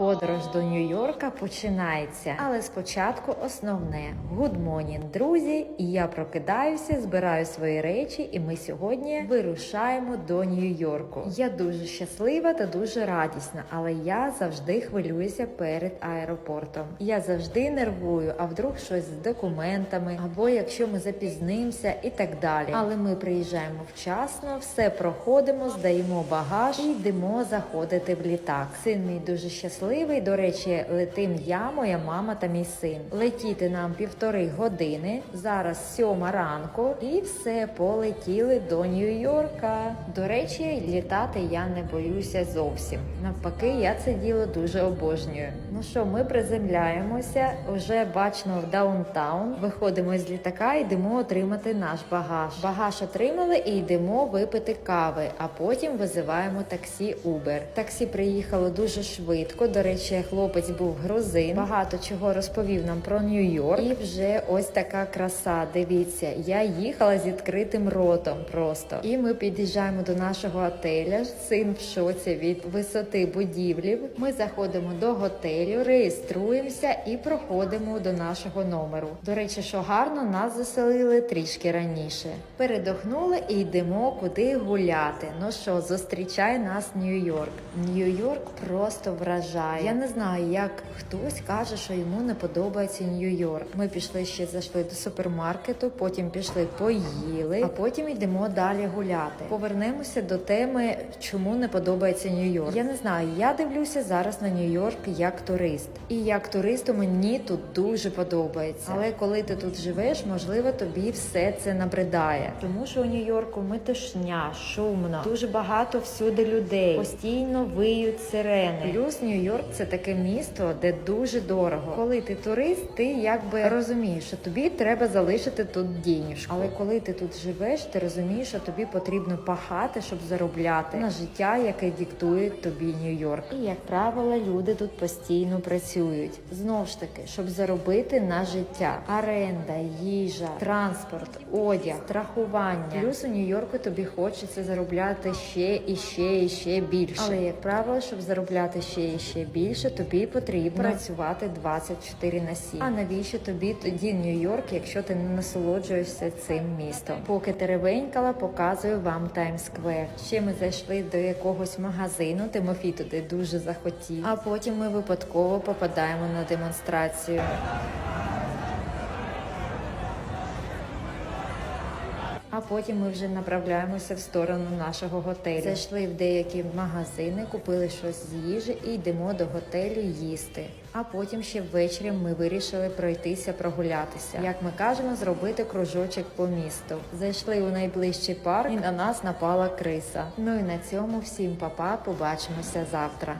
Подорож до Нью-Йорка починається. Але спочатку основне morning, друзі. І я прокидаюся, збираю свої речі, і ми сьогодні вирушаємо до Нью-Йорку. Я дуже щаслива та дуже радісна, але я завжди хвилююся перед аеропортом. Я завжди нервую, а вдруг щось з документами, або якщо ми запізнимося і так далі. Але ми приїжджаємо вчасно, все проходимо, здаємо багаж і йдемо заходити в літак. Син мій дуже щасливий. До речі, летим я, моя мама та мій син. Летіти нам півтори години. Зараз сьома ранку, і все полетіли до Нью-Йорка. До речі, літати я не боюся зовсім. Навпаки, я це діло дуже обожнюю. Ну що, ми приземляємося вже бачно в даунтаун. Виходимо з літака, йдемо отримати наш багаж. Багаж отримали і йдемо випити кави, а потім визиваємо таксі Uber. Таксі приїхало дуже швидко. До речі, хлопець був грузин. Багато чого розповів нам про Нью-Йорк. І вже ось така краса. Дивіться, я їхала з відкритим ротом просто. І ми під'їжджаємо до нашого отеля. Син в шоці від висоти будівлів. Ми заходимо до готелю, реєструємося і проходимо до нашого номеру. До речі, що гарно нас заселили трішки раніше. Передохнули і йдемо куди гуляти. Ну що, зустрічає нас Нью-Йорк. Нью-Йорк просто вражає. Я не знаю, як хтось каже, що йому не подобається Нью-Йорк. Ми пішли ще зайшли до супермаркету, потім пішли, поїли, а потім йдемо далі гуляти. Повернемося до теми, чому не подобається Нью-Йорк. Я не знаю. Я дивлюся зараз на Нью-Йорк як турист, і як туристу мені тут дуже подобається. Але коли ти тут живеш, можливо, тобі все це набридає. Тому що у Нью-Йорку метушня, шумно, дуже багато всюди людей, постійно виють сирени. Плюс Нью-Йорк це таке місто, де дуже дорого. Коли ти турист, ти якби розумієш, що тобі треба залишити тут дінюшку. Але коли ти тут живеш, ти розумієш, що тобі потрібно пахати, щоб заробляти на життя, яке диктує тобі Нью-Йорк. І як правило, люди тут постійно працюють. Знов ж таки, щоб заробити на життя, оренда, їжа, транспорт, одяг, страхування. Плюс у Нью-Йорку тобі хочеться заробляти ще і ще і ще більше. Але як правило, щоб заробляти ще і ще більше, тобі потрібно працювати 24 на 7. А навіщо тобі тоді Нью-Йорк, якщо ти не насолоджуєшся цим містом? Поки теревенькала, показую вам Таймс-сквер. Ще ми зайшли до якогось магазину. Тимофій туди дуже захотів. А потім ми випадково попадаємо на демонстрацію. А потім ми вже направляємося в сторону нашого готелю. Зайшли в деякі магазини, купили щось з їжі і йдемо до готелю їсти. А потім ще ввечері ми вирішили пройтися прогулятися. Як ми кажемо, зробити кружочок по місту. Зайшли у найближчий парк і на нас напала криса. Ну і на цьому всім папа. Побачимося завтра.